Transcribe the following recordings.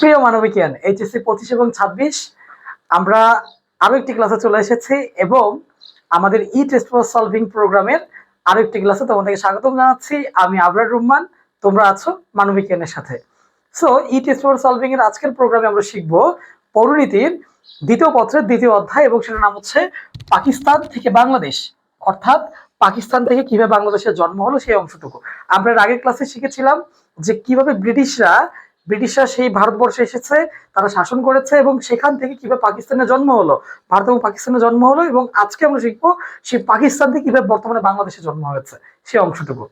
প্রিয় মানবিকিয়ান, এইচএসসি পঁচিশ এবং ছাব্বিশ, আমরা আরও একটি ক্লাসে চলে এসেছি এবং আমাদের ই টেস্ট সলভিং প্রোগ্রামের আরও একটি ক্লাসে তোমাদেরকে স্বাগতম জানাচ্ছি। আমি আবরার রহমান তোমরা আছো মানবিকিয়ানের সাথে। সো ই টেস্ট সলভিং এর আজকের প্রোগ্রামে আমরা শিখব পরিণীতির দ্বিতীয় পত্রের দ্বিতীয় অধ্যায় এবং সেটার নাম হচ্ছে পাকিস্তান থেকে বাংলাদেশ। অর্থাৎ পাকিস্তান থেকে কীভাবে বাংলাদেশের জন্ম হলো সেই অংশটুকু। আমরা আগের ক্লাসে শিখেছিলাম যে কীভাবে ব্রিটিশরা ব্রিটিশরা সেই ভারতবর্ষে এসেছে, তারা শাসন করেছে এবং সেখান থেকে কীভাবে পাকিস্তানের জন্ম হলো? ভারত এবং পাকিস্তানের জন্ম হলো এবং আজকে আমরা শিখব সেই পাকিস্তান থেকে কীভাবে বর্তমানে বাংলাদেশে জন্ম হয়েছে সেই অংশটুকু।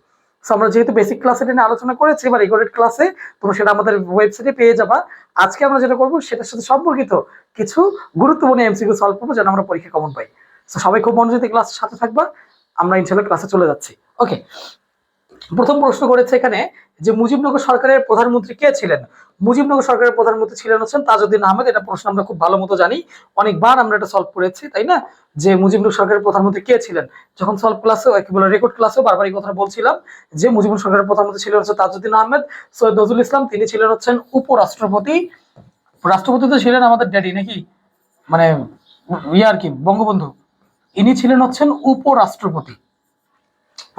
আমরা যেহেতু বেসিক ক্লাসে নিয়ে আলোচনা করেছি বা রেকর্ডেড ক্লাসে তোমরা সেটা আমাদের ওয়েবসাইটে পেয়ে যাবা। আজকে আমরা যেটা করব, সেটার সাথে সম্পর্কিত কিছু গুরুত্বপূর্ণ এমসিকিউ সলভ করব যেন আমরা পরীক্ষা কমন পাই। সবাই খুব মনোযোগ ক্লাসের সাথে থাকবা, আমরা ইনশাল্লাহ ক্লাসে চলে যাচ্ছি। ওকে প্রথম প্রশ্ন করেছে এখানে যে মুজিবনগর সরকারের প্রধানমন্ত্রী কে ছিলেন? মুজিবনগর সরকারের প্রধানমন্ত্রী ছিলেন হচ্ছেন তাজউদ্দিন আহমেদ। এটা প্রশ্ন আমরা খুব ভালো মতো জানি। অনেকবার আমরা এটা সলভ করেছি, তাই না? যে মুজিবনগর সরকারের প্রধানমন্ত্রী কে ছিলেন? যখন সলভ ক্লাসে বলে রেকর্ড ক্লাসেও বারবার এই কথা বলছিলাম যে মুজিবনগর সরকারের প্রধানমন্ত্রী ছিলেন হচ্ছে তাজউদ্দিন আহমেদ। সৈয়দ নজরুল ইসলাম, তিনি ছিলেন হচ্ছেন উপরাষ্ট্রপতি। রাষ্ট্রপতি তো ছিলেন আমাদের ড্যাডি নাকি? মানে ইয়ে আর কি, বঙ্গবন্ধু। ইনি ছিলেন হচ্ছেন উপরাষ্ট্রপতি।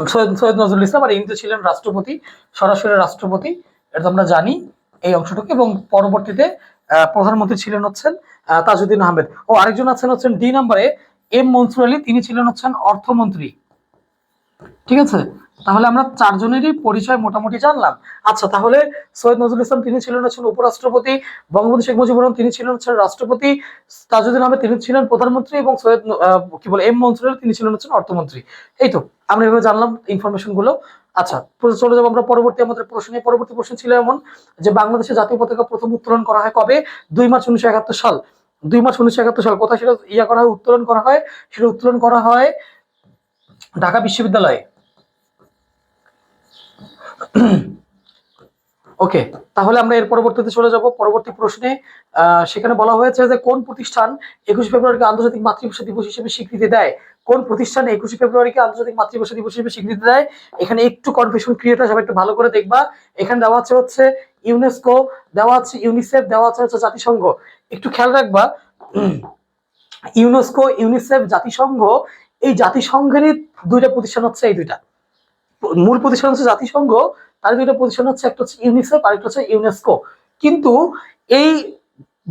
সৈয়দ নজরুল ইসলাম আর ইনি ছিলেন রাষ্ট্রপতি, সরাসরি রাষ্ট্রপতি, এটা আমরা জানি এই অংশটুকু। এবং পরবর্তীতে প্রধানমন্ত্রী ছিলেন হচ্ছেন তাজউদ্দিন আহমেদ। ও আরেকজন আছেন হচ্ছেন ডি নাম্বারে, এম মনসুর আলী। তিনি ছিলেন হচ্ছেন অর্থমন্ত্রী। ঠিক আছে? তাহলে আমরা চারজনেরই পরিচয় মোটামুটি জানলাম। আচ্ছা তাহলে সৈয়দ নজরুল ইসলাম তিনি ছিলেন হচ্ছেন উপরাষ্ট্রপতি, বঙ্গবন্ধু শেখ মুজিবুর রহমান তিনি ছিলেন হচ্ছেন রাষ্ট্রপতি, তাজউদ্দিন আহমেদ তিনি ছিলেন প্রধানমন্ত্রী এবং সৈয়দ কি বলে, এম মনসুর তিনি ছিলেন হচ্ছেন অর্থমন্ত্রী। এই তো, আমরা এভাবে জানলাম ইনফরমেশনগুলো আচ্ছা চলে যাব আমরা পরবর্তী, আমাদের প্রশ্নে পরবর্তী প্রশ্ন ছিল এমন যে বাংলাদেশের জাতীয় পতাকা প্রথম উত্তোলন করা হয় কবে? দুই মার্চ উনিশশো একাত্তর সাল। দুই মার্চ উনিশশো একাত্তর সাল, কোথায় সেটা ইয়া করা হয়? উত্তোলন করা হয়? সেটা উত্তোলন করা হয় ঢাকা বিশ্ববিদ্যালয়ে। ওকে তাহলে আমরা এর পরবর্তীতে চলে যাব। পরবর্তী প্রশ্নে সেখানে বলা হয়েছে যে কোন প্রতিষ্ঠান একুশে ফেব্রুয়ারিকে আন্তর্জাতিক মাতৃভাষা দিবস হিসেবে স্বীকৃতি দেয়? কোন প্রতিষ্ঠান একুশে ফেব্রুয়ারিকে আন্তর্জাতিক মাতৃভাষা দিবস হিসেবে স্বীকৃতি দেয়? এখানে একটু কনফিউশন ক্রিয়েট হয় একটু ভালো করে দেখবা। এখানে দেওয়া আছে হচ্ছে ইউনেস্কো দেওয়া আছে ইউনিসেফ দেওয়া আছে হচ্ছে জাতিসংঘ। একটু খেয়াল রাখবা ইউনেস্কো ইউনিসেফ জাতিসংঘ, এই জাতিসংঘেরই দুইটা প্রতিষ্ঠান হচ্ছে এই দুইটা। মূল প্রতিষ্ঠান হচ্ছে জাতিসংঘ, তার দুইটা প্রতিষ্ঠান হচ্ছে একটা হচ্ছে ইউনিসেফ আর একটা হচ্ছে ইউনেস্কো কিন্তু এই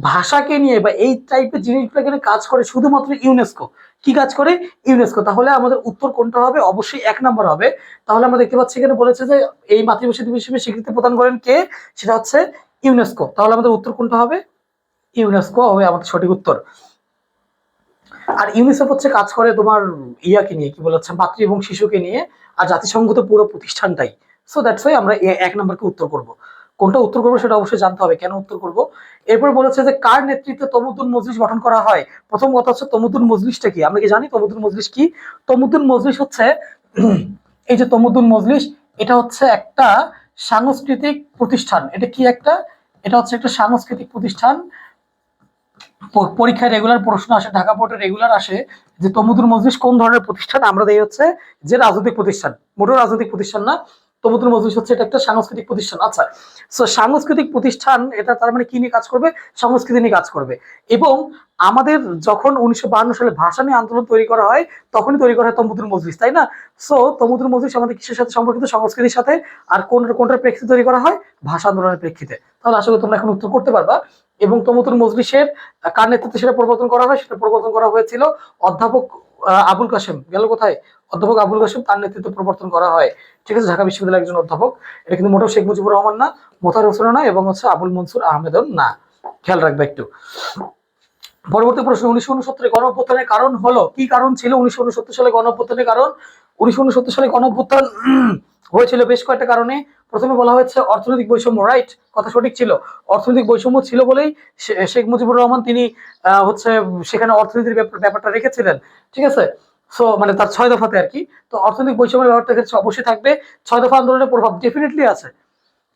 ভাষাকে নিয়ে বা এই টাইপের জিনিসগুলোকে নিয়ে কাজ করে শুধুমাত্র ইউনেস্কো কি কাজ করে? ইউনেস্কো তাহলে আমাদের উত্তর কোনটা হবে? অবশ্যই এক নম্বর হবে। তাহলে আমরা দেখতে পাচ্ছি এখানে বলেছে যে এই মাতৃভাষা দিবস হিসেবে স্বীকৃতি প্রদান করেন কে? সেটা হচ্ছে ইউনেস্কো তাহলে আমাদের উত্তর কোনটা হবে? ইউনেস্কো হবে আমাদের সঠিক উত্তর। আর ইউনিসেফ হচ্ছে কাজ করে তোমার ইয়াকে নিয়ে, কি বলে হচ্ছে, মাতৃ এবং শিশুকে নিয়ে, আর জাতিসংঘ তো পুরো প্রতিষ্ঠানটাই। সো দ্যাটস ওয়াই আমরা এক নম্বরকে উত্তর করব। কোনটা উত্তর করব সেটা অবশ্যই জানতে হবে, কেন উত্তর করব? এরপর বলেছে যে, কার নেতৃত্বে তমুদ্দুন মজলিস গঠন করা হয়? প্রথম কথা হচ্ছে তমুদ্দুন মজলিসটা কি? আমরা কি জানি তমুদ্দুন মজলিস কি? তমুদ্দুন মজলিস হচ্ছে, এই যে তমুদ্দুন মজলিস, এটা হচ্ছে একটা সাংস্কৃতিক প্রতিষ্ঠান। এটা কি একটা? এটা হচ্ছে একটা সাংস্কৃতিক প্রতিষ্ঠান। পরীক্ষায় রেগুলার প্রশ্ন আসে, ঢাকা বোর্ডে রেগুলার আসে যে তমুদুর মজলিস কোন ধরনের প্রতিষ্ঠান? আমরা দেই হচ্ছে যে রাজনৈতিক প্রতিষ্ঠান। মোটেও রাজনৈতিক প্রতিষ্ঠান না, তমুদুর মজলিস হচ্ছে এটা একটা সাংস্কৃতিক প্রতিষ্ঠান। আচ্ছা সো সাংস্কৃতিক প্রতিষ্ঠান এটা তার মানে কি নিয়ে কাজ করবে? সংস্কৃতি নিয়ে কাজ করবে। এবং আমাদের যখন উনিশশো সালে ভাষা নিয়ে আন্দোলন তৈরি করা হয়, তখনই তৈরি করা হয় তমুদুর মজলিস, তাই না? সো তমুদুর মজলিস আমাদের কিসের সাথে সম্পর্কিত? সংস্কৃতির সাথে। আর কোন কোনটার প্রেক্ষিতে তৈরি করা হয়? ভাষা আন্দোলনের প্রেক্ষিতে। তাহলে আশা করি তোমরা এখন উত্তর করতে পারবা। এবং তমুদুর মজলিসের কার নেতৃত্বে সেটা প্রবর্তন করা হয়? সেটা প্রবর্তন করা হয়েছিল অধ্যাপক আবুল কাশেম। গেল কোথায়? অধ্যাপক আবুল কাশেম তার নেতৃত্বে প্রবর্তন করা হয়। ঠিক আছে, ঢাকা বিশ্ববিদ্যালয়ের একজন অধ্যাপক। এটা কিন্তু মোটেও শেখ মুজিবুর রহমান না মোতার হোসেন না এবং হচ্ছে আবুল মনসুর আহমেদও না। খেয়াল রাখবে একটু। পরবর্তী প্রশ্ন, উনিশশো উনসত্তরে গণঅভ্যুত্থানের কারণ হলো, কি কারণ ছিল উনিশশো উনসত্তর সালে গণঅভ্যুত্থানের কারণ? উনিশশো উনসত্তর সালে গণঅভ্যুত্থান হয়েছিল বেশ কয়েকটা কারণে। প্রথমে বলা হয়েছে অর্থনৈতিক বৈষম্য রাইট কথা সঠিক ছিল। অর্থনৈতিক বৈষম্য ছিল বলেই শেখ মুজিবুর রহমান তিনি হচ্ছে সেখানে অর্থনীতির ব্যাপারটা রেখেছিলেন। ঠিক আছে? সো মানে তার ছয় দফাতে আর কি। তো অর্থনৈতিক বৈষম্যের ব্যাপারটা ক্ষেত্রে অবশ্যই থাকবে। ছয় দফা আন্দোলনের প্রভাব ডেফিনেটলি আছে।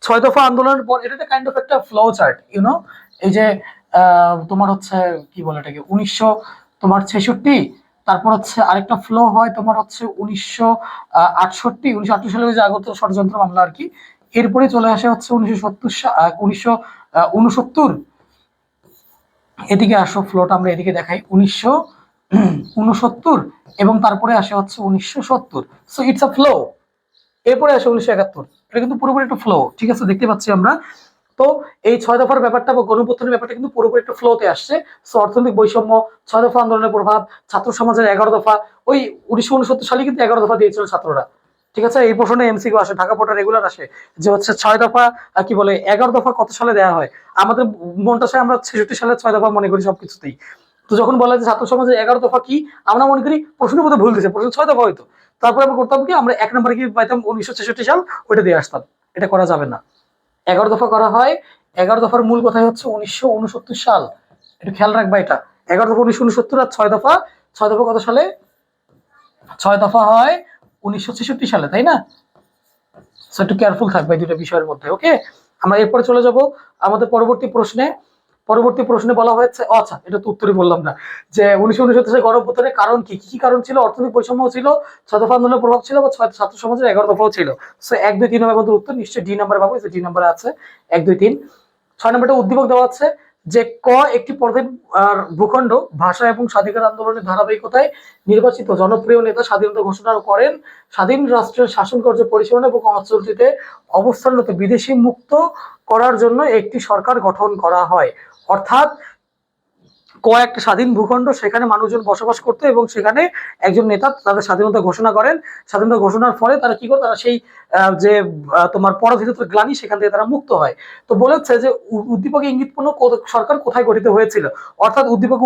ছয় দফা আন্দোলনের পর এটা কাইন্ড অফ একটা ফ্লো চার্ট ইউনো এই যে তোমার হচ্ছে, কি বলে এটাকে, উনিশশো তোমার ছেষট্টি তারপর হচ্ছে আরেকটা ফ্লো হয় তোমার হচ্ছে উনিশশো আটষট্টি, উনিশশো সালে যে আগত ষড়যন্ত্র মামলা আর কি। এরপরে চলে আসে হচ্ছে উনিশশো সত্তর এদিকে আসো ফ্লোটা আমরা এদিকে দেখাই। উনিশশো, উনসত্তর এবং তারপরে আসে হচ্ছে উনিশশো সত্তর। সো ইটস আ ফ্লো এরপরে আসে উনিশশো একাত্তর। এটা কিন্তু পুরোপুরি একটা ফ্লো ঠিক আছে, দেখতে পাচ্ছি আমরা। তো এই ছয় দফার ব্যাপারটা বা গণপত্তনের ব্যাপারটা কিন্তু পুরোপুরি একটা ফ্লোতে আসছে। সো অর্থনৈতিক বৈষম্য, ছয় দফা আন্দোলনের প্রভাব, ছাত্র সমাজের এগারো দফা, ওই উনিশশো উনসত্তর সালে কিন্তু এগারো দফা দিয়েছিল ছাত্ররা। ঠিক আছে? এই প্রশ্নে এমসিকিউ আসে, ঢাকা পোর্টা রেগুলার আসে, যে হচ্ছে ছয় দফা কি বলে, এগারো দফা কত সালে দেওয়া হয়? আমাদের মনটা চায় আমরা ছেষট্টি সালে ছয় দফা মনে করি সবকিছুতেই। তো যখন বলা যে ছাত্র সমাজের এগারো দফা কি, আমরা মনে করি প্রশ্নের মধ্যে ভুল দিয়েছে, প্রশ্ন ছয় দফা হয়তো। তারপরে আমরা করতাম কি, আমরা এক নম্বরে কি পাইতাম, উনিশশো ছেষট্টি সাল, ওইটা দিয়ে আসতাম। এটা করা যাবে না। এগারো দফা করা হয়। এগারো দফার মূল কথাই হচ্ছে উনিশশো উনসত্তর সাল। একটু খেয়াল রাখবা এটা। এগারো দফা উনিশশো উনসত্তর আর ছয় দফা ছয় দফা কত সালে? ছয় দফা হয় উনিশশো ছেষট্টি সালে, তাই না? একটু কেয়ারফুল থাকবে দুটো বিষয়ের মধ্যে ওকে আমরা এরপরে চলে যাব আমাদের পরবর্তী প্রশ্নে। পরবর্তী প্রশ্নে বলা হয়েছে আচ্ছা এটা তো উত্তরই বললাম না যে উনিশশো উনসত্তর সালে গণঅভ্যুত্থানের কারণ কি? কি কারণ ছিল? অর্থনৈতিক বৈষম্য ছিল দফা আন্দোলনের প্রভাব ছিল বা ছাত্র সমাজের এগারো দফাও ছিল? সো এক দুই তিন নম্বর উত্তর নিশ্চয়ই ডি নাম্বার পাবো ডি নাম্বারে আছে এক দুই তিন। ছয় নম্বরটা উদ্দীপক দেওয়া আছে যে ক একটি আহ, ভূখণ্ড ভাষা এবং স্বাধিকার আন্দোলনের ধারাবাহিকতায় নির্বাচিত। জনপ্রিয় নেতা স্বাধীনতা ঘোষণা করেন স্বাধীন রাষ্ট্রের শাসন কার্য পরিচালনা এবং অঞ্চলটিতে অবস্থানরত বিদেশি মুক্ত করার জন্য একটি সরকার গঠন করা হয়। অর্থাৎ ক একটা স্বাধীন ভূখণ্ড সেখানে মানুষজন বসবাস করতো এবং সেখানে একজন নেতা তাদের স্বাধীনতা ঘোষণা করেন। স্বাধীনতা ঘোষণার ফলে তারা কি করে? তারা সেই যে তোমার পরাধীনতার গ্লানি সেখান থেকে তারা মুক্ত হয়। তো বলেছে যে উদ্দীপকে ইঙ্গিতপূর্ণ সরকার কোথায় গঠিত হয়েছিল? অর্থাৎ উদ্দীপক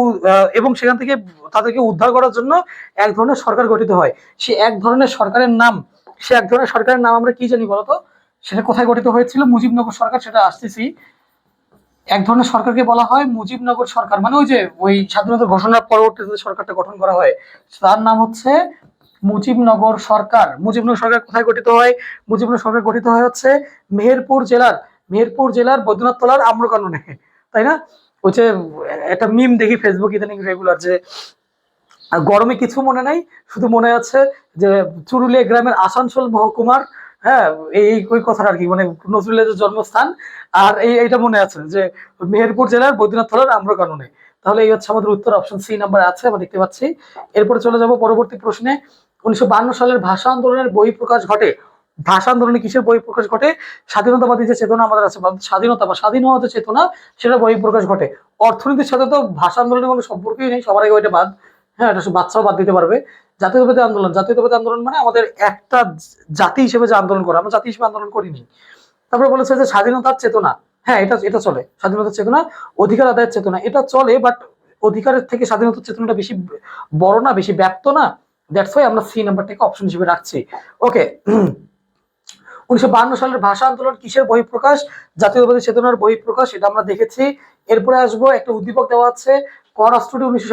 এবং সেখান থেকে তাদেরকে উদ্ধার করার জন্য এক ধরনের সরকার গঠিত হয়। সে এক ধরনের সরকারের নাম, সে এক ধরনের সরকারের নাম আমরা কি জানি বলতো? সেটা কোথায় গঠিত হয়েছিল? মুজিবনগর সরকার, সেটা আসতেছি। এক ধরনের সরকারকে বলা হয় মুজিবনগর সরকার। মানে ওই যে, ওই স্বাধীনতা ঘোষণার পরবর্তীতে সরকারটা গঠন করা হয়, তার নাম হচ্ছে মুজিবনগর সরকার। মুজিবনগর সরকার কোথায় গঠিত হয়? মুজিবনগর সরকার গঠিত হয় হচ্ছে মেহেরপুর জেলার মেহেরপুর জেলার বৈদ্যনাথ তলার আম্রকাননে। তাই না? ওই যে, একটা মিম দেখি ফেসবুক ইদানিং রেগুলার যে, গরমে কিছু মনে নাই, শুধু মনে আছে যে, চুরুলিয়া গ্রামের আসানসোল মহকুমার হ্যাঁ মানে জন্মস্থান, আর মনে আছে যে মেহেরপুর জেলার বৈদ্যনাথ তাহলে এই হচ্ছে আমাদের উত্তর অপশন সি নাম্বার আছে, আমরা দেখতে পাচ্ছি। এরপরে চলে যাব পরবর্তী প্রশ্নে। উনিশশো সালের ভাষা আন্দোলনের বই প্রকাশ ঘটে। ভাষা আন্দোলনে কিসের বই প্রকাশ ঘটে? স্বাধীনতাবাদী যে চেতনা আমাদের আছে স্বাধীনতা বা স্বাধীন হওয়া যে চেতনা, সেটা বই প্রকাশ ঘটে। অর্থনীতির সাথে তো ভাষা আন্দোলনের কোনো সম্পর্কই নেই, সবার আগে ওইটা বাদ। হ্যাঁ এটা বাচ্চাও বাদ দিতে পারবে। জাতীয়তাবাদী আন্দোলন জাতীয়তাবাদী আন্দোলন মানে আমাদের একটা জাতি হিসেবে যে আন্দোলন করা, আমরা জাতি হিসেবে আন্দোলন করিনি। তারপরে বলেছে যে স্বাধীনতার চেতনা। হ্যাঁ এটা এটা চলে। স্বাধীনতার চেতনা, অধিকার আদায়ের চেতনা, এটা চলে বাট অধিকারের থেকে স্বাধীনতার চেতনাটা বেশি বড় না, বেশি ব্যাপ্ত না। দ্যাটস ওয়াই আমরা সি নাম্বারটাকে অপশন হিসেবে রাখছি। ওকে উনিশশো সালের ভাষা আন্দোলন কিসের বহিঃপ্রকাশ? জাতীয়তাবাদী চেতনার বহিঃপ্রকাশ এটা আমরা দেখেছি। এরপরে আসব, একটা উদ্দীপক দেওয়া আছে, ক রাষ্ট্রটি উনিশশো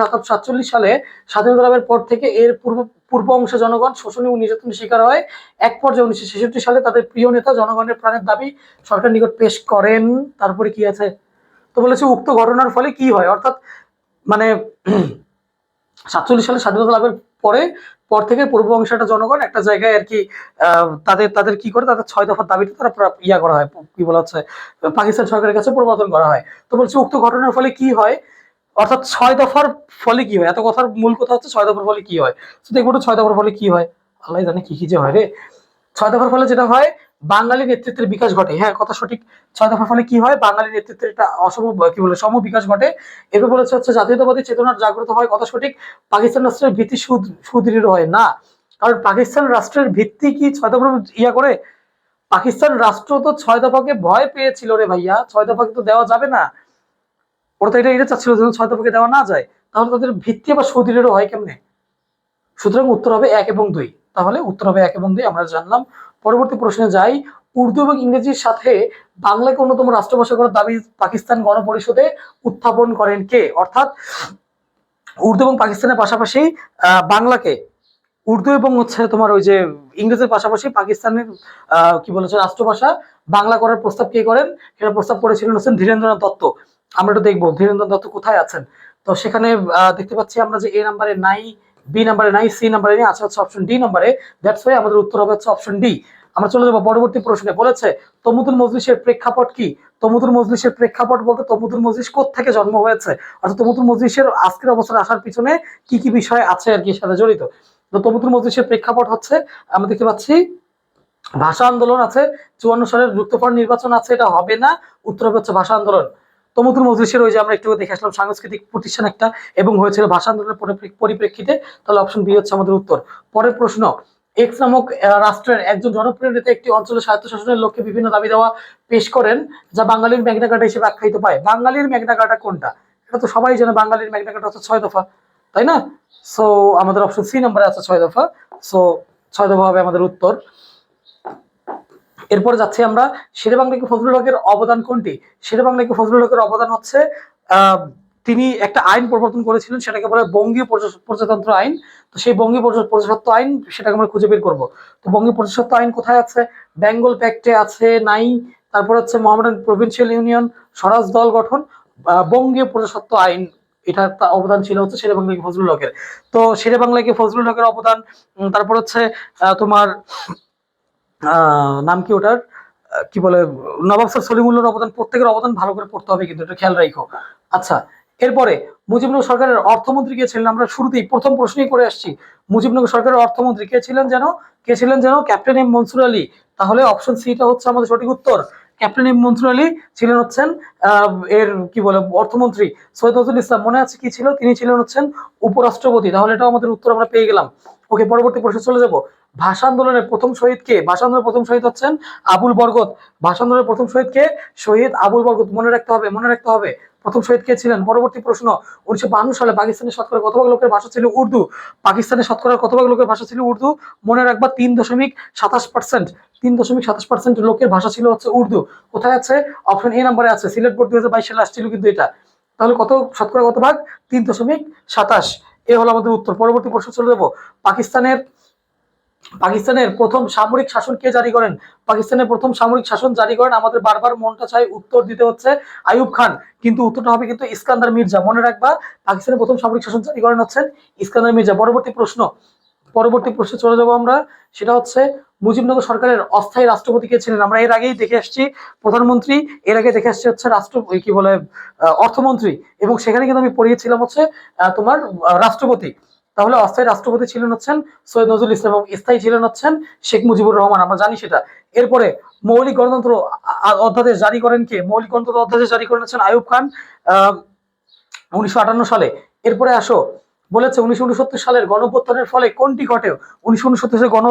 সালে স্বাধীনতা লাভের পর থেকে এর পূর্ব পূর্ব অংশে জনগণ শোষণীয় নির্যাতনের শিকার হয়। এক পর্যায়ে উনিশশো ছেষট্টি সালে তাদের প্রিয় নেতা জনগণের প্রাণের দাবি, সরকার নিকট পেশ করেন। তারপরে কি আছে? তো বলেছে, উক্ত ঘটনার ফলে কি হয়? অর্থাৎ মানে সাতচল্লিশ সালে স্বাধীনতা লাভের পরে পর থেকে পূর্ব অংশটা জনগণ একটা জায়গায় আর কি তাদের তাদের কি করে, তাদের ছয় দফার দাবিটা তারা ইয়া করা হয়, কি বলা হচ্ছে, পাকিস্তান সরকারের কাছে প্রবর্তন করা হয়। তো বলছে, উক্ত ঘটনার ফলে কি হয়? অর্থাৎ ছয় দফার ফলে কি হয়? এত কথার মূল কথা হচ্ছে, ছয় দফার ফলে কি হয়? তো দেখব ছয় দফার ফলে কি হয়? আল্লাহ জানে কি কি যে হয় রে। ছয় দফার ফলে যেটা হয় বাঙালি নেতৃত্বের বিকাশ ঘটে। হ্যাঁ কথা সঠিক। ছয় দফার ফলে কি হয়? বাঙালি নেতৃত্বের একটা অসম, কি বলে, সম বিকাশ ঘটে। এরপর বলেছে হচ্ছে জাতীয়তাবাদী চেতনার জাগ্রত হয়। কথা সঠিক, পাকিস্তান রাষ্ট্রের ভিত্তি সুদৃঢ় হয়। না, কারণ পাকিস্তান রাষ্ট্রের ভিত্তি কি ছয় দফার ইয়া করে? পাকিস্তান রাষ্ট্র তো ছয় দফাকে ভয় পেয়েছিল রে ভাইয়া। ছয় দফাকে তো দেওয়া যাবে না। ওরা তো এটা এটা চাচ্ছিল যেন ছয় দফাকে দেওয়া না যায়। তাহলে তাদের ভিত্তি আবার সুদৃঢ় হয় কেমনে? সুতরাং উত্তর হবে এক এবং দুই। তাহলে উত্তর হবে এক এবং দুই, আমরা জানলাম পরবর্তী প্রশ্নে যাই, উর্দু এবং ইংরেজির সাথে বাংলাকে অন্যতম রাষ্ট্রভাষা করার দাবি পাকিস্তান গণপরিষদে উত্থাপন করেন কে? অর্থাৎ উর্দু এবং পাকিস্তানের পাশাপাশি বাংলাকে। উর্দু এবং হচ্ছে তোমার ওই যে ইংরেজের পাশাপাশি পাকিস্তানের কি বলেছে রাষ্ট্রভাষা বাংলা করার প্রস্তাব কে করেন? সেটা প্রস্তাব করেছিলেন হচ্ছেন ধীরেন্দ্রনাথ দত্ত। আমরা একটু দেখব ধীরেন্দ্রনাথ দত্ত কোথায় আছেন? তো সেখানে দেখতে পাচ্ছি আমরা যে এ নাম্বারে নাই বি নাম্বারে নাই সি নাম্বারে নেই, আছে হচ্ছে অপশন ডি নাম্বারে দ্যাটস ওয়াই আমাদের উত্তর হবে হচ্ছে অপশন ডি আমরা চলে যাব পরবর্তী প্রশ্নে। বলেছে তমুদুল মজলিসের প্রেক্ষাপট কি? তমুদুল মজলিসের প্রেক্ষাপট বলতে তমুদুল মজলিস থেকে জন্ম হয়েছে? অর্থাৎ তমুদুল মজলিসের আজকের অবস্থায় আসার পিছনে কি কি বিষয় আছে আর কি সাথে জড়িত? তো তমুদুল মজলিসের প্রেক্ষাপট হচ্ছে, আমরা দেখতে পাচ্ছি, ভাষা আন্দোলন আছে, চুয়ান্ন সালের যুক্তফ্রন্ট নির্বাচন আছে, এটা হবে না, উত্তর হচ্ছে ভাষা আন্দোলন। তমুদুল মজলিসের ওই যে আমরা একটু দেখে আসলাম সাংস্কৃতিক প্রতিষ্ঠান একটা, এবং হয়েছিল ভাষা আন্দোলনের পরিপ্রেক্ষিতে, তাহলে অপশন বি হচ্ছে আমাদের উত্তর। পরের প্রশ্ন এক্স নামক রাষ্ট্রের একজন জনপ্রিয় নেতা একটি অঞ্চলের স্বায়ত্তশাসনের লক্ষ্যে বিভিন্ন দাবি দেওয়া পেশ করেন, যা বাঙালির ম্যাগনা কার্টা হিসেবে আখ্যায়িত পায়। বাঙালির ম্যাগনা কার্টা কোনটা? এটা তো সবাই জানে, বাঙালির ম্যাগনা কার্টা হচ্ছে ছয় দফা, তাই না? সো আমাদের অপশন সি নাম্বারে আছে ছয় দফা। সো ছয় দফা হবে আমাদের উত্তর। এরপরে যাচ্ছি আমরা শেরে বাংলাকে ফজলুল হকের অবদান কোনটি? শেরে বাংলাকে ফজলুল হকের অবদান হচ্ছে তিনি একটা আইন প্রবর্তন করেছিলেন, সেটাকে বলে বঙ্গীয় প্রজাতন্ত্র আইন। তো সেই বঙ্গীয় প্রজা- প্রজাসত্ব আইন সেটাকে আমরা খুঁজে বের করব। তো বঙ্গীয় প্রজাসত্ব আইন কোথায় আছে? বেঙ্গল প্যাক্টে আছে, নাই। তারপর হচ্ছে মোহামেডান প্রভিন্সিয়াল ইউনিয়ন, স্বরাজ দল গঠন। বঙ্গীয় প্রজাসত্ব আইন, এটা অবদান ছিল হচ্ছে শেরে বাংলাকে ফজলুল হকের। তো শেরে বাংলাকে ফজলুল হকের অবদান তারপর হচ্ছে তোমার নাম কি ওটার? কি বলে, নবাব স্যার সলিমুল্লাহর অবদান, প্রত্যেকের অবদান ভালো করে পড়তে হবে কিন্তু এটা খেয়াল রাখো। আচ্ছা এরপরে মুজিবনগর সরকারের অর্থমন্ত্রী কে ছিলেন? আমরা শুরুতেই প্রথম প্রশ্নই করে আসছি। মুজিবনগর সরকারের অর্থমন্ত্রী কে ছিলেন যেন? কে ছিলেন যেন? Captain M Mansur Ali. তাহলে অপশন সিটা হচ্ছে আমাদের সঠিক উত্তর। ক্যাপ্টেন এম মনসুর আলী ছিলেন হচ্ছেন এর কি বলে, অর্থমন্ত্রী সৈয়দ নজরুল ইসলাম। মনে আছে কি ছিল? তিনি ছিলেন হচ্ছেন উপরাষ্ট্রপতি। তাহলে এটাও আমাদের উত্তর আমরা পেয়ে গেলাম। ওকে, পরবর্তী প্রশ্নে চলে যাব। ভাষা আন্দোলনের প্রথম শহীদ কে? ভাষা আন্দোলনের প্রথম শহীদ হচ্ছেন আবুল বরগত। ভাষা আন্দোলনের প্রথম শহীদ কে? শহীদ আবুল বরগত। মনে রাখতে হবে, মনে রাখতে হবে। প্রথম শহীদ কে ছিলেন? পরবর্তী প্রশ্ন, উনিশশো বাহান্ন সালে পাকিস্তানের শতকরা কত ভাগ লোকের ভাষা ছিল উর্দু? পাকিস্তানের শতকরা কত ভাগ লোকের ভাষা ছিল উর্দু? মনে রাখবা, তিন দশমিক সাতাশ পার্সেন্ট, তিন দশমিক সাতাশ পার্সেন্ট লোকের ভাষা ছিল হচ্ছে উর্দু। কোথায় আছে? অপশন এ নাম্বারে আছে। সিলেট বোর্ড দুই হাজার বাইশ সালে আসছিল কিন্তু এটা। তাহলে কত, শতকরা কত ভাগ? তিন দশমিক সাতাশ। এ হলো আমাদের উত্তর। পরবর্তী প্রশ্ন চলে যাব। পাকিস্তানের পাকিস্তানের প্রথম সামরিক শাসন কে জারি করেন? পাকিস্তানের প্রথম সামরিক শাসন জারি করেন আমাদের বারবার মনটা চাই উত্তর দিতে হচ্ছে আইয়ুব খান। কিন্তু উত্তরটা হবে কিন্তু ইস্কান্দার মির্জা। মনে রাখবা, পাকিস্তানের প্রথম সামরিক শাসন জারি করেন হচ্ছেন ইস্কান্দার মির্জা। পরবর্তী প্রশ্ন, পরবর্তী প্রশ্নে চলে যাব আমরা। সেটা হচ্ছে, মুজিবনগর সরকারের অস্থায়ী রাষ্ট্রপতি কে ছিলেন? আমরা এর আগেই দেখে আসছি, প্রধানমন্ত্রী। এর আগে দেখে আসছি হচ্ছে রাষ্ট্র কি বলে অর্থমন্ত্রী। এবং সেখানে কিন্তু আমি পড়িয়েছিলাম হচ্ছে তোমার রাষ্ট্রপতি। তাহলে অস্থায়ী রাষ্ট্রপতি ছিলেন হচ্ছেন সৈয়দ নজরুল ইসলাম এবং স্থায়ী ছিলেন হচ্ছেন শেখ মুজিবুর রহমান। আমরা জানি সেটা। এরপরে মৌলিক গণতন্ত্র অধ্যাদেশ জারি করেন কে? মৌলিক গণতন্ত্র অধ্যাদেশ জারি করেন হচ্ছেন আইয়ুব খান উনিশশো সালে। এরপরে আসো, বলেছে উনিশশো উনসত্তর সালের গণঅভ্যুত্থানের ফলে কোনটি ঘটে? উনিশশো উনসত্তর সালের গণ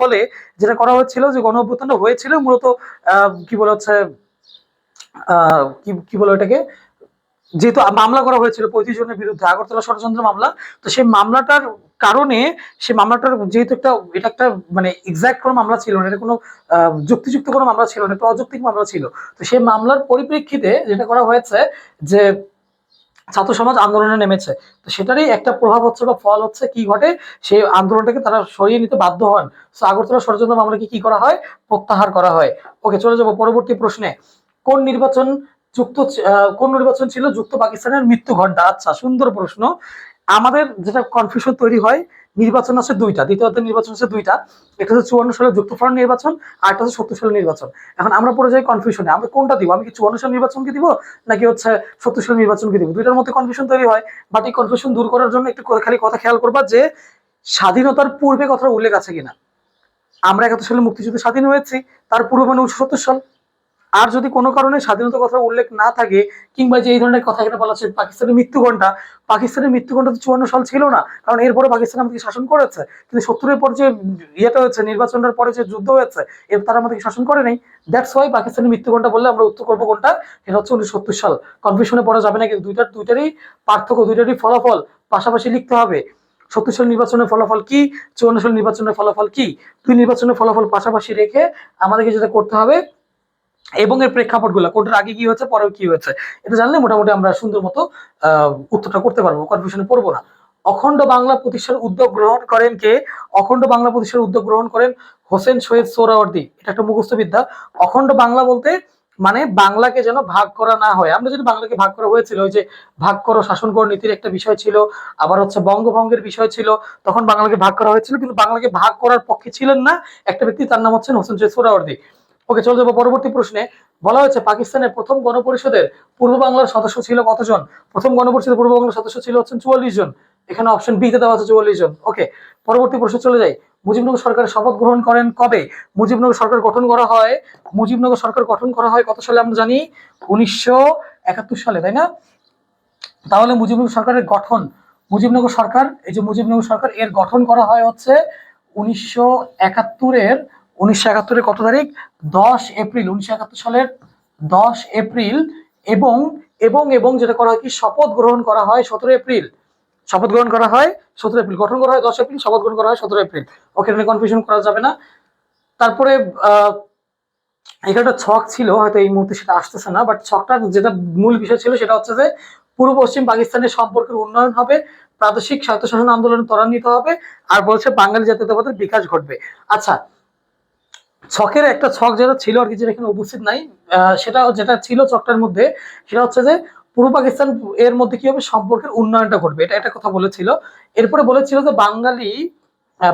ফলে যেটা করা হয়েছিল যে গণঅভ্যুত্থানটা হয়েছিল মূলত কি বলে হচ্ছে কি কি বলে ওটাকে? যেহেতু মামলা করা হয়েছিল পঁয়ত্রিশ জনের বিরুদ্ধে, আগরতলা ষড়যন্ত্র মামলা, তো সেই মামলাটার কারণে, সেই মামলাটার যেহেতু একটা, এটা একটা মানে এক্সাক্ট কোনো মামলা ছিল না, এটা কোনো যুক্তিযুক্ত কোনো মামলা ছিল না একটা অযৌক্তিক মামলা ছিল। তো সেই মামলার পরিপ্রেক্ষিতে যেটা করা হয়েছে যে, ছাত্র সমাজ আন্দোলনে নেমেছে। তো সেটারই একটা প্রভাব হচ্ছে বা ফল হচ্ছে কি ঘটে, সেই আন্দোলনটাকে তারা সরিয়ে নিতে বাধ্য হন। তো আগরতলা ষড়যন্ত্র মামলাকে কি করা হয়? প্রত্যাহার করা হয়। ওকে, চলে যাব পরবর্তী প্রশ্নে। কোন নির্বাচন যুক্ত কোন নির্বাচন ছিল? যুক্ত পাকিস্তানের মৃত্যু ঘণ্টা আচ্ছা সুন্দর প্রশ্ন। আমাদের যেটা কনফিউশন তৈরি হয়, নির্বাচন আছে দুইটা। দ্বিতীয়ত নির্বাচন আছে দুইটা। একটা হচ্ছে চুয়ান্ন সালের যুক্তফ্রন্ট নির্বাচন, আর একটা হচ্ছে সত্তর সালের নির্বাচন। এখন আমরা পড়ে যাই কনফিউশনে আমরা কোনটা দিব? আমি কি চুয়ান্ন সাল নির্বাচনকে দিব, নাকি হচ্ছে সত্তর সাল নির্বাচনকে দিব? দুইটার মধ্যে কনফিউশন তৈরি হয়। বাট এই কনফিউশন দূর করার জন্য একটু খালি কথা খেয়াল করবা যে, স্বাধীনতার পূর্বে কথার উল্লেখ আছে কিনা? আমরা একাত্তর সালে মুক্তিযুদ্ধে স্বাধীন হয়েছি। তার পূর্ব মানে উনিশশো সত্তর সাল। আর যদি কোনো কারণে স্বাধীনতা কথা উল্লেখ না থাকে, কিংবা যে এই ধরনের কথা এখানে বলা হচ্ছে পাকিস্তানের মৃত্যু ঘণ্টা পাকিস্তানের মৃত্যু ঘণ্টা তো চুয়ান্ন সাল ছিল না, কারণ এরপরে পাকিস্তান আমাদেরকে শাসন করেছে। কিন্তু সত্তরের পর যে ইয়েটা হয়েছে নির্বাচনের পরে যে যুদ্ধ হয়েছে এর তারা আমাদেরকে শাসন করে নেই। দ্যাটস ওয়াই পাকিস্তানের মৃত্যু ঘণ্টা বললে আমরা উত্তর করব কোনটা? এটা হচ্ছে উনিশশো সত্তর সাল। কনফিউশনে পড়া যাবে না, কিন্তু দুইটার দুইটারই পার্থক্য, দুইটারই ফলাফল পাশাপাশি লিখতে হবে। সত্তর সাল নির্বাচনের ফলাফল কি? চুয়ান্ন সাল নির্বাচনের ফলাফল কি? দুই নির্বাচনের ফলাফল পাশাপাশি রেখে আমাদেরকে যেটা করতে হবে এবং এর প্রেক্ষাপটগুলো, কোনটার আগে কি হয়েছে পরে কি হয়েছে, এটা জানলে মোটামুটি আমরা সুন্দর মতো উত্তরটা করতে পারব কনফিউশনে পড়ব না। অখণ্ড বাংলা প্রতিষ্ঠার উদ্যোগ গ্রহণ করেন কে? অখণ্ড বাংলা প্রতিষ্ঠার উদ্যোগ গ্রহণ করেন হোসেন সৈয়দ সোহরাওয়ার্দী এটা একটা মুখস্থ বিদ্যা। অখণ্ড বাংলা বলতে মানে বাংলাকে যেন ভাগ করা না হয়। আমরা যদি বাংলাকে ভাগ করা হয়েছিল, ওই যে ভাগ করো, শাসন করো নীতির একটা বিষয় ছিল, আবার হচ্ছে বঙ্গভঙ্গের বিষয় ছিল, তখন বাংলাকে ভাগ করা হয়েছিল, কিন্তু বাংলাকে ভাগ করার পক্ষে ছিলেন না। একটা ব্যক্তি, তার নাম হচ্ছেন হোসেন সোহরাওয়ার্দী ওকে, চলে যাব পরবর্তী প্রশ্নে। বলা হয়েছে পাকিস্তানের প্রথম গণপরিষদের পূর্ব বাংলার সদস্য ছিল কতজন? প্রথম গণপরিষদের পূর্ব বাংলার সদস্য ছিল হচ্ছেন চুয়াল্লিশ জন। এখানে অপশন বি তে দেওয়া আছে চুয়াল্লিশ জন। ওকে, পরবর্তী প্রশ্ন চলে যাই। মুজিবনগর সরকারের শপথ গ্রহণ করেন কবে? মুজিবনগর সরকার গঠন করা হয়, মুজিবনগর সরকার গঠন করা হয় কত সালে আমরা জানি? উনিশশো একাত্তর সালে, তাই না? তাহলে মুজিবনগর সরকারের গঠন, মুজিবনগর সরকার, এই যে মুজিবনগর সরকার এর গঠন করা হয় হচ্ছে উনিশশো একাত্তরের উনিশশো একাত্তরের কত তারিখ? দশ এপ্রিল, উনিশশো একাত্তর সালের দশ এপ্রিল এবং এবং এবং যেটা করা হয় কি? শপথ গ্রহণ করা হয় সতেরো এপ্রিল। শপথ গ্রহণ করা হয় সতেরো এপ্রিল। গঠন করা হয় দশ এপ্রিল, শপথ গ্রহণ করা হয় সতেরো এপ্রিল। ওকে এখানে কনফিউশন করা যাবে না। তারপরে এখানে ছক ছিল, হয়তো এই মুহূর্তে সেটা আসতেছে না বাট ছকটার যেটা মূল বিষয় ছিল সেটা হচ্ছে যে পূর্ব পশ্চিম পাকিস্তানের সম্পর্কের উন্নয়ন হবে, প্রাদেশিক স্বায়ত্তশাসন আন্দোলন ত্বরান্বিত হবে, আর বলছে বাঙালি জাতীয়তাবাদের বিকাশ ঘটবে। আচ্ছা ছকের একটা ছক যেটা ছিল আর কি, যেটা এখানে উপস্থিত নাই সেটা যেটা ছিল ছকটার মধ্যে, সেটা হচ্ছে যে পূর্ব পাকিস্তান এর মধ্যে কি হবে সম্পর্কের উন্নয়নটা ঘটবে, এটা একটা কথা বলেছিল। এরপরে বলেছিল যে বাঙালি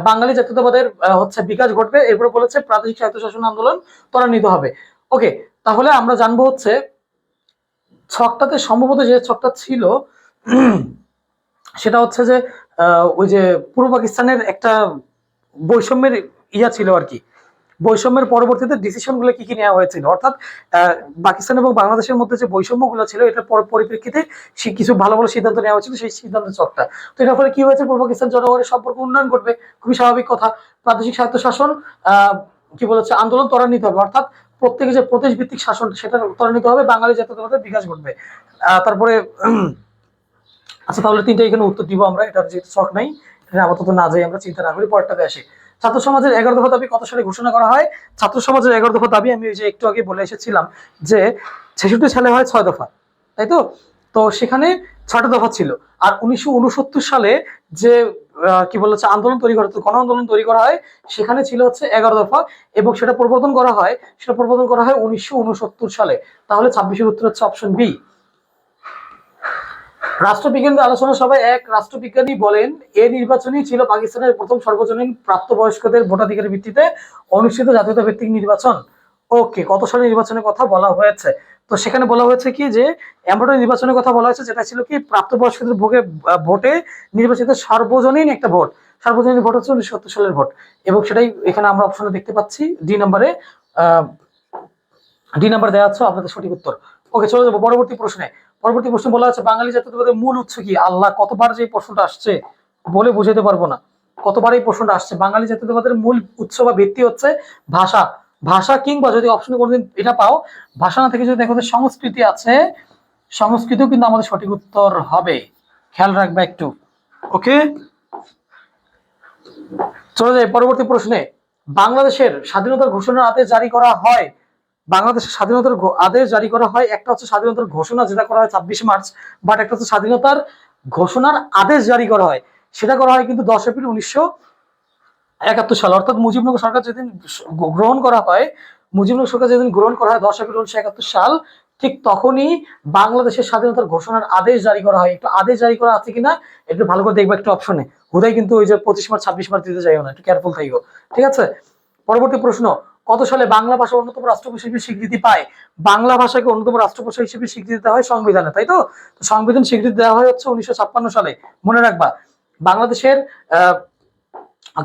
বাঙালি জাতীয়তাবাদের হচ্ছে বিকাশ ঘটবে, এরপরে বলেছে প্রাদেশিক স্বায়ত্তশাসন আন্দোলন ত্বরান্বিত হবে। ওকে, তাহলে আমরা জানব হচ্ছে ছকটাতে সম্ভবত যে ছকটা ছিল, সেটা হচ্ছে যে ওই যে পূর্ব পাকিস্তানের একটা বৈষম্যের ইয়া ছিল আর কি। বৈষম্যের পরবর্তীতে ডিসিশনগুলো কি কি নেওয়া হয়েছিল? অর্থাৎ পাকিস্তান এবং বাংলাদেশের মধ্যে যে বৈষম্যগুলো ছিল, এটার পর- পরিপ্রেক্ষিতে কিছু ভালো ভালো সিদ্ধান্ত নেওয়া হয়েছিল সেই সিদ্ধান্ত চকটা তো এটার ফলে কি হয়েছে? পূর্ব পাকিস্তান জনগণের সম্পর্ক উন্নয়ন ঘটবে। খুবই স্বাভাবিক কথা। প্রাদেশিক স্বায়ত্তশাসন কি বলেছে? আন্দোলন ত্বরান্বিত হবে। অর্থাৎ প্রত্যেকে যে প্রদেশ ভিত্তিক শাসন, সেটা ত্বরান্বিত হবে। বাঙালি জাতীয়তাবাদের বিকাশ ঘটবে। তারপরে আচ্ছা তাহলে তিনটা এখানে উত্তর দিব আমরা। এটার যেহেতু শখ নাই আপাতত না যাই, আমরা চিন্তা না করি পরেরটাতে আসি। ছাত্র সমাজের এগারো দফা দাবি কত সালে ঘোষণা করা হয়? ছাত্র সমাজের এগারো দফা দাবি, আমি যে একটু আগে বলে এসেছিলাম যে ছেষট্টি সালে হয় ছয় দফা, তাই তো? তো সেখানে ছয়টা দফা ছিল। আর উনিশশো উনসত্তর সালে যে কি বলেছে আন্দোলন তৈরি করা, গণ আন্দোলন তৈরি করা হয়, সেখানে ছিল হচ্ছে এগারো দফা এবং সেটা প্রবর্তন করা হয়, সেটা প্রবর্তন করা হয় উনিশশো উনসত্তর সালে। তাহলে ছাব্বিশের উত্তর হচ্ছে অপশন বি রাষ্ট্রবিজ্ঞান আলোচনা সভায় এক রাষ্ট্রবিজ্ঞানী বলেন, এ নির্বাচনই ছিল পাকিস্তানের প্রথম সর্বজনীন প্রাপ্তবয়স্কদের ভোটাধিকারের ভিত্তিতে অনুষ্ঠিত জাতীয়তা ভিত্তিক নির্বাচন। ওকে, কত সালে নির্বাচনের কথা বলা হয়েছে? তো সেখানে বলা হয়েছে কি যে এমন নির্বাচনের কথা বলা হয়েছে, যেটা ছিল কি প্রাপ্তবয়স্কদের ভোগে ভোটে নির্বাচিত সার্বজনীন একটা ভোট। সর্বজনীন ভোট হচ্ছে উনিশশো সত্তর সালের ভোট। এবং সেটাই এখানে আমরা অপশনে দেখতে পাচ্ছি। ডি নাম্বারে ডি নাম্বার দেওয়া আছে, আপনাদের সঠিক উত্তর। ওকে, চলে যাব পরবর্তী প্রশ্নে। পরবর্তী প্রশ্ন বলা আছে, বাঙালি জাতীয়তাবাদের মূল উৎস কি? আল্লাহ কতবার যে প্রশ্নটা আসছে বলে বুঝাতে পারব না। কতবার এই প্রশ্নটা আসছে? বাঙালি জাতীয়তাবাদের মূল উৎস বা ভিত্তি হচ্ছে ভাষা। ভাষা কিংবা যদি অপশনে কোনোদিন এটা পাও, ভাষা না থেকে যদি দেখো সংস্কৃতি আছে, সংস্কৃতিও কিন্তু আমাদের সঠিক উত্তর হবে। খেয়াল রাখবে একটু। ওকে চলে যাই, পরবর্তী প্রশ্নে। বাংলাদেশের স্বাধীনতার ঘোষণার হাতে জারি করা হয় বাংলাদেশের স্বাধীনতার আদেশ জারি করা হয়। একটা হচ্ছে স্বাধীনতার ঘোষণা যেটা করা হয় ছাব্বিশে মার্চ বাট একটা হচ্ছে স্বাধীনতার ঘোষণার আদেশ জারি করা হয়। সেটা করা হয় কিন্তু দশ এপ্রিল উনিশশো একাত্তর সাল। অর্থাৎ মুজিবনগর সরকার যেদিন গ্রহণ করা হয়, মুজিবনগর সরকার যেদিন গ্রহণ করা হয় দশ এপ্রিল উনিশশো একাত্তর সাল, ঠিক তখনই বাংলাদেশের স্বাধীনতার ঘোষণার আদেশ জারি করা হয়। একটু আদেশ জারি করা আছে কিনা, একটু ভালো করে দেখব একটু অপশনে হুদাই কিন্তু ওই যে পঁচিশ মার্চ, ছাব্বিশ মার্চ দিতে যাইও না, একটু কেয়ারফুল থাকো ঠিক আছে? পরবর্তী প্রশ্ন কত সালে বাংলা ভাষা অন্যতম রাষ্ট্রভাষা হিসেবে স্বীকৃতি পায়? বাংলা ভাষাকে অন্যতম রাষ্ট্রভাষা হিসেবে স্বীকৃতি দেওয়া হয় সংবিধানে, তাই তো? সংবিধান স্বীকৃতি দেওয়া হয় হচ্ছে উনিশশো ছাপ্পান্ন সালে। মনে রাখবা, বাংলাদেশের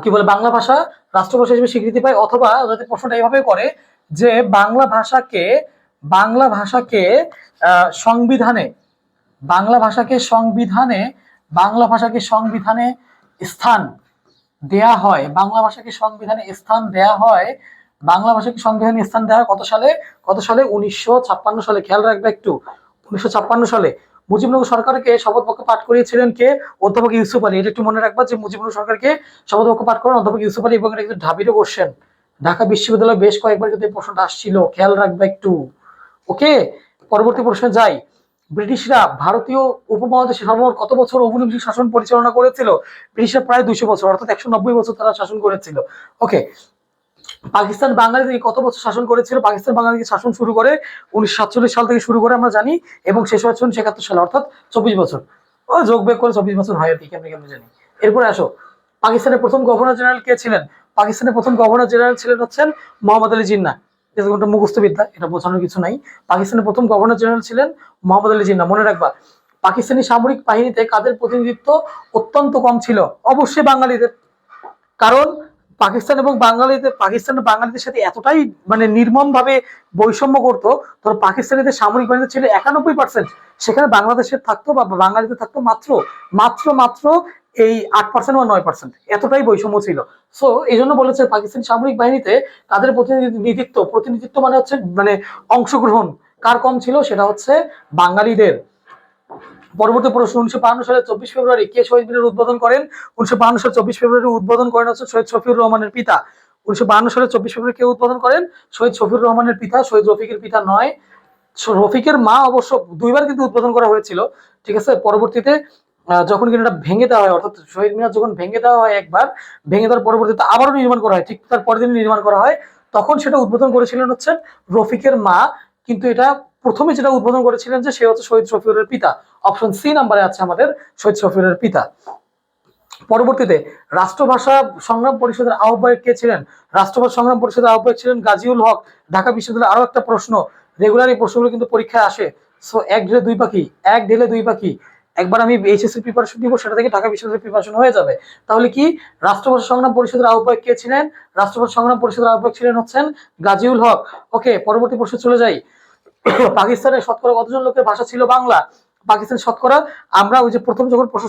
কি বলে, বাংলা ভাষা রাষ্ট্রভাষা হিসেবে স্বীকৃতি পায়, অথবা যদি প্রশ্নটা এইভাবে করে যে বাংলা ভাষাকে বাংলা ভাষাকে সংবিধানে, বাংলা ভাষাকে সংবিধানে, বাংলা ভাষাকে সংবিধানে স্থান দেয়া হয়, বাংলা ভাষাকে সংবিধানে স্থান দেয়া হয় বাংলা ভাষাকে সংবিধানে স্থান দেওয়া কত সালে? কত সালে? উনিশশো ছাপ্পান্ন সালে। খেয়াল রাখবে একটু। উনিশশো ছাপ্পান্ন সালে। মুজিবনগর সরকারকে শপথ বাক্য পাঠ করিয়েছিলেন কে? অধ্যাপক ইউসুফ আলী। এটা একটু মনে রাখবা যে মুজিবনগর সরকারকে শপথ বাক্য পাঠ করেন অধ্যাপক ইউসুফ আলী এবং এটা কিন্তু ঢাবিরও কোশ্চেন ঢাকা বিশ্ববিদ্যালয়ে বেশ কয়েকবার কিন্তু এই প্রশ্নটা আসছিল। খেয়াল রাখবে একটু। ওকে? পরবর্তী প্রশ্নে যাই। ব্রিটিশরা ভারতীয় উপমহাদেশে সর্বমোট কত বছর ঔপনিবেশিক শাসন পরিচালনা করেছিল? ব্রিটিশরা প্রায় দুইশো বছর, অর্থাৎ একশো নব্বই বছর তারা শাসন করেছিল। ওকে পাকিস্তান বাঙালিদেরকে কত বছর শাসন করেছিল? পাকিস্তান বাঙালিকে শাসন শুরু করে উনিশশো সাতচল্লিশ সাল থেকে শুরু করে আমরা জানি, এবং শেষ হয়েছে উনিশশো একাত্তর সালে, অর্থাৎ চব্বিশ বছর। ও, যোগ বেগ করে চব্বিশ বছর হয় আর কি, কেমনি কেমনি জানি। এরপরে আসো। পাকিস্তানের প্রথম গভর্নর জেনারেল কে ছিলেন? পাকিস্তানের প্রথম গভর্নর জেনারেল ছিলেন হচ্ছেন মোহাম্মদ আলী জিন্না। এটা মুখস্থ বিদ্যা, এটা বোঝানোর কিছু নাই। পাকিস্তানের প্রথম গভর্নর জেনারেল ছিলেন মোহাম্মদ আলী জিন্না। মনে রাখবা, পাকিস্তানি সামরিক বাহিনীতে কাদের প্রতিনিধিত্ব অত্যন্ত কম ছিল? অবশ্যই বাঙালিদের। কারণ পাকিস্তান এবং বাঙালিদের পাকিস্তান বাঙালিদের সাথে এতটাই মানে নির্মম ভাবে বৈষম্য করতো, ধর পাকিস্তানিদের সামরিক বাহিনীতে ছিল একানব্বই পার্সেন্ট সেখানে বাংলাদেশের থাকতো বা বাঙালিদের থাকতো মাত্র মাত্র মাত্র এই আট পার্সেন্ট বা নয় পার্সেন্ট এতটাই বৈষম্য ছিল। সো এই জন্য বলেছে পাকিস্তান সামরিক বাহিনীতে তাদের প্রতিনিধিত্ব প্রতিনিধিত্ব মানে হচ্ছে মানে অংশগ্রহণ, কার কম ছিল সেটা হচ্ছে বাঙালিদের। পরবর্তী প্রশ্ন, উনিশশো বাহান্ন সালে চব্বিশ ফেব্রুয়ারি কে শহীদ মিনার উদ্বোধন করেন? উনিশশো বাহান্ন সালে চব্বিশ ফেব্রুয়ারি উদ্বোধন করেন হচ্ছে শহীদ শফিউর রহমানের পিতা। উনিশশো বাহান্ন সালে চব্বিশ ফেব্রুয়ারি কে উদ্বোধন করেন? শহীদ শফিউর রহমানের পিতা, শহীদ রফিকের পিতা নয়। রফিকের মা অবশ্য দুইবার কিন্তু উদ্বোধন করা হয়েছিল। ঠিক আছে? পরবর্তীতে যখন কিন্তু এটা ভেঙে দেওয়া হয়, অর্থাৎ শহীদ মিনার যখন ভেঙে দেওয়া হয় একবার, ভেঙে দেওয়ার পরবর্তীতে আবারও নির্মাণ করা হয়। ঠিক তার পরের দিন নির্মাণ করা হয়। তখন সেটা উদ্বোধন করেছিলেন হচ্ছেন রফিকের মা কিন্তু এটা প্রথমে যেটা উদ্বোধন করেছিলেন যে সে হচ্ছে শহীদ শফিউরের পিতা। অপশন সি নাম্বারে আছে আমাদের শহীদ শফিউরের পিতা। পরবর্তীতে রাষ্ট্রভাষা সংগ্রাম পরিষদের আহ্বায়ক কে ছিলেন? রাষ্ট্রভাষা সংগ্রাম পরিষদের আহ্বায়ক ছিলেন গাজীউল হক। ঢাকা বিশ্ববিদ্যালয়ের আরও একটা প্রশ্ন রেগুলার এই প্রশ্নগুলো কিন্তু পরীক্ষায় আসে। সো এক ঢেলে দুই পাখি, এক ঢেলে দুই পাখি। একবার আমি এইচএসসি প্রিপারেশন দিব সেটা থেকে ঢাকা বিশ্ববিদ্যালয়ের প্রিপারেশন হয়ে যাবে। তাহলে কি রাষ্ট্রভাষা সংগ্রাম পরিষদের আহ্বায়ক কে ছিলেন? রাষ্ট্রভাষা সংগ্রাম পরিষদের আহ্বায়ক ছিলেন হচ্ছেন গাজীউল হক। ওকে পরবর্তী প্রশ্ন চলে যাই। পাকিস্তানের শতকরা কতজন লোকের ভাষা ছিল বাংলা? পাকিস্তান শতকরা, আমরা ওই যে প্রথম যখন প্রশ্ন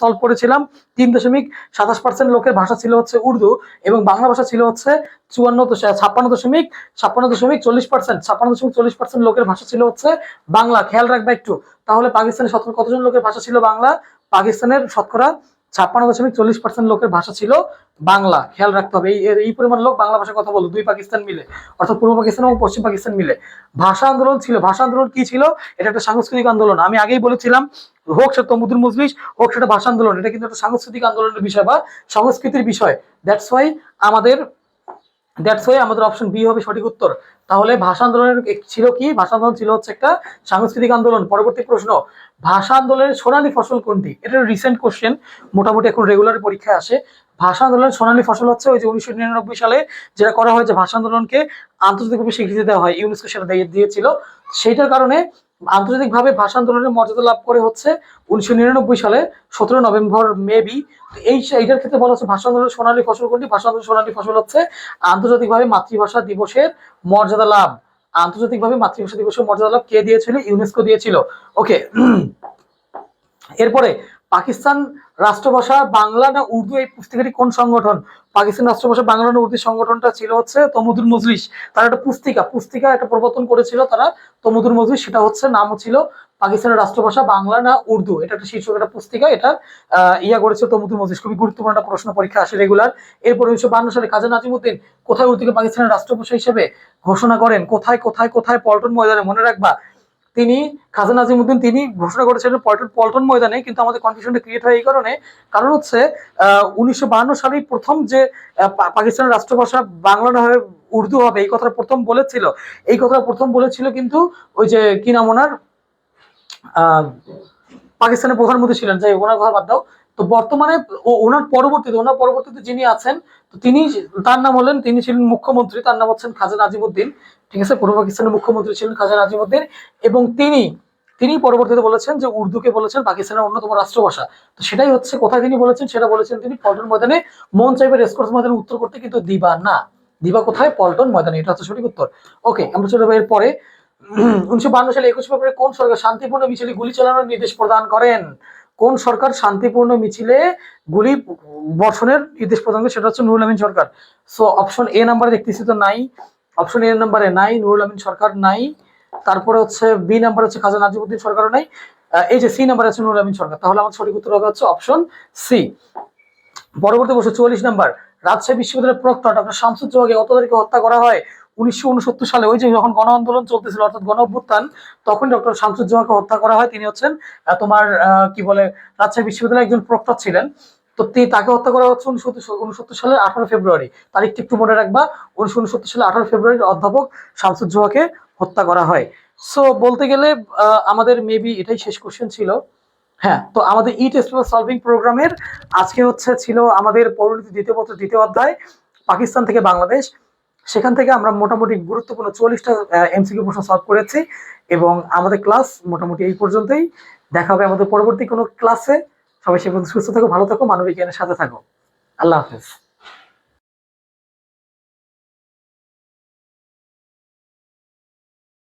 সলভ করেছিলাম, তিন দশমিক সাতাশ পার্সেন্ট লোকের ভাষা ছিল হচ্ছে উর্দু এবং বাংলা ভাষা ছিল হচ্ছে চুয়ান্ন ছাপ্পান্ন দশমিক ছাপ্পান্ন দশমিক চল্লিশ পার্সেন্ট ছাপ্পান্ন দশমিক চল্লিশ পার্সেন্ট লোকের ভাষা ছিল হচ্ছে বাংলা। খেয়াল রাখবা একটু। তাহলে পাকিস্তানের শতকরা কতজন লোকের ভাষা ছিল বাংলা? পাকিস্তানের শতকরা ছাপ্পান্ন দশমিক চল্লিশ পার্সেন্ট লোকের ভাষা ছিল বাংলা। খেয়াল রাখতে হবে। এই পরিমাণ লোক বাংলা ভাষায় কথা বলো। দুই পাকিস্তান মিলে। অর্থাৎ পূর্ব পাকিস্তান এবং পশ্চিম পাকিস্তান মিলে। ভাষা আন্দোলন ছিল। ভাষা আন্দোলন কি ছিল? এটা একটা সাংস্কৃতিক আন্দোলন। আমি আগেই বলেছিলাম, হোক সেটা তমুদুল মজলিস, হোক সেটা ভাষা আন্দোলন। এটা কিন্তু একটা সাংস্কৃতিক আন্দোলনের বিষয় বা সংস্কৃতির বিষয়। দ্যাটস ওয়াই আমাদের দ্যাটস ওয়াই আমাদের অপশন বি হবে সঠিক উত্তর। তাহলে ভাষা আন্দোলনের ছিল কি? ভাষা আন্দোলন ছিল হচ্ছে একটা সাংস্কৃতিক আন্দোলন। পরবর্তী প্রশ্ন ভাষা আন্দোলনের সোনালী ফসল কোনটি? এটা রিসেন্ট কোশ্চেন মোটামুটি এখন রেগুলার পরীক্ষায় আসে। ভাষা আন্দোলনের সোনালী ফসল হচ্ছে ওই যে উনিশশো নিরানব্বই সালে যেটা করা হয় যে ভাষা আন্দোলনকে আন্তর্জাতিকভাবে স্বীকৃতি দেওয়া হয় ইউনেস্কো সেটা দিয়েছিল। সেইটার কারণে আন্তর্জাতিকভাবে ভাষা আন্দোলনের মর্যাদা লাভ করে হচ্ছে উনিশশো নিরানব্বই সালে সতেরো নভেম্বর মেবি এই এইটার ক্ষেত্রে বলা হচ্ছে ভাষা আন্দোলনের সোনালী ফসল কোনটি? ভাষা আন্দোলন সোনালী ফসল হচ্ছে আন্তর্জাতিকভাবে মাতৃভাষা দিবসের মর্যাদা লাভ। আন্তর্জাতিকভাবে মাতৃভাষা দিবসের মর্যাদা লাভ কে দিয়েছিল? ইউনেস্কো দিয়েছিল। ওকে। এরপরে পাকিস্তান রাষ্ট্রভাষা, বাংলা না উর্দু? এই পুস্তিকাটি কোন সংগঠন? পাকিস্তান রাষ্ট্রভাষা, বাংলা না উর্দু সংগঠনটা ছিল হচ্ছে তমুদুল মজলিস। তারা একটা পুস্তিকা পুস্তিকা একটা প্রবর্তন করেছিল তারা তমুদুল মজলিস। সেটা হচ্ছে নাম ছিল পাকিস্তানের রাষ্ট্রভাষা, বাংলা না উর্দু। এটা একটা শীর্ষক একটা পুস্তিকা, এটা ইয়া করেছিল তমুদুর মজলিস। খুবই গুরুত্বপূর্ণ একটা প্রশ্ন পরীক্ষা আসে রেগুলার। এরপর উনিশশো বান্ন সালে কাজী নাজিমুদ্দিন কোথায় উর্দুকে পাকিস্তানের রাষ্ট্রভাষা হিসেবে ঘোষণা করেন? কোথায় কোথায় কোথায়? পল্টন ময়দানে মনে রাখবা। তিনি খাজা নাজিমুদ্দিন তিনি ঘোষণা করেছিলেন পল্টন পল্টন ময়দানে কিন্তু আমাদের কনফিউশনটা ক্রিয়েট হয় এই কারণে। কারণ হচ্ছে উনিশশো সালেই প্রথম যে পাকিস্তানের রাষ্ট্রভাষা বাংলা না উর্দু হবে এই কথাটা প্রথম বলেছিল। এই কথাটা প্রথম বলেছিল কিন্তু ওই যে কি নাম ওনার? পাকিস্তানের প্রধানমন্ত্রী ছিলেন হোক, ওনার কথা বাদ দাও। তো বর্তমানে ওনার পরবর্তীতে ওনার পরবর্তীতে যিনি আছেন তো তিনি তার নাম হলেন তিনি ছিলেন মুখ্যমন্ত্রী তার নাম হচ্ছেন খাজা নাজিমুদ্দিন। ঠিক আছে, পূর্ব পাকিস্তানের মুখ্যমন্ত্রী ছিলেন খাজা নাজিমুদ্দিন এবং তিনি তিনি পরবর্তীতে বলেছেন যে উর্দুকে বলেছেন, পাকিস্তানের অন্যতম রাষ্ট্রভাষা। তো সেটাই হচ্ছে কোথায় তিনি বলেছেন, সেটা বলেছেন তিনি পল্টন ময়দানে। মন চাইবে রেসকোর্স ময়দানে উত্তর করতে, কিন্তু দিবা না। দিবা কোথায়? পল্টন ময়দানে, এটা হচ্ছে সঠিক উত্তর। ওকে, আমরা চলে যাব এরপরে। উনিশশো বান্ন সালে একুশ ফেব্রুয়ারি কোন সরকার শান্তিপূর্ণ মিছিলে গুলি চালানোর নির্দেশ প্রদান করেন? কোন সরকার শান্তিপূর্ণ মিছিলে গুলি বর্ষণের নির্দেশ প্রদান করে, সেটা হচ্ছে নুরুল আমিন সরকার। সো, অপশন এ নাম্বারে দেখতেছি তো নাই। অপশন এ নাম্বারে নাই, নুরুল আমিন সরকার নাই। তারপরে হচ্ছে বি নাম্বার হচ্ছে খাজা নাজিমুদ্দিন সরকারও নাই। এই যে সি নাম্বার আছে নুরুল আমিন সরকার, তাহলে আমার সঠিক উত্তর হবে হচ্ছে অপশন সি। পরবর্তী বছর চুয়াল্লিশ নাম্বার, রাজশাহী বিশ্ববিদ্যালয়ের প্রক্টর ডক্টর শামসুজ্জোহাকে কত তারিখে হত্যা করা হয় উনিশশো উনসত্তর সালে। ওই যে যখন গণ আন্দোলন চলতেছিল, অর্থাৎ গণ অভ্যুত্থান, তখন ডক্টর শামসুজ্জোহাকে হত্যা করা হয়। তিনি হচ্ছেন তোমার কি বলে, রাজশাহী বিশ্ববিদ্যালয়ের একজন প্রক্টর ছিলেন। তো তাকে হত্যা করা হচ্ছে উনিশশো উনসত্তর সালের আঠারো ফেব্রুয়ারি। তারিখটি একটু মনে রাখবা, উনিশশো উনসত্তর সালের আঠারো ফেব্রুয়ারি অধ্যাপক শামসুজ্জোহাকে হত্যা করা হয়। সো বলতে গেলে আমাদের মেবি এটাই শেষ কোশ্চেন ছিল। হ্যাঁ তো আমাদের ই টেস্ট সলভিং প্রোগ্রামের আজকে হচ্ছে ছিল আমাদের পরিণতি দ্বিতীয় পত্র দ্বিতীয় অধ্যায়, পাকিস্তান থেকে বাংলাদেশ। সেখান থেকে আমরা মোটামুটি গুরুত্বপূর্ণ চল্লিশটা এমসিকিউ প্রশ্ন সলভ করেছি এবং আমাদের ক্লাস মোটামুটি এই পর্যন্তই। দেখা হবে আমাদের পরবর্তী কোনো ক্লাসে সবাই সে সুস্থ থাকো ভালো থাকো মানবিক জ্ঞানের সাথে থাকো। আল্লাহ হাফেজ।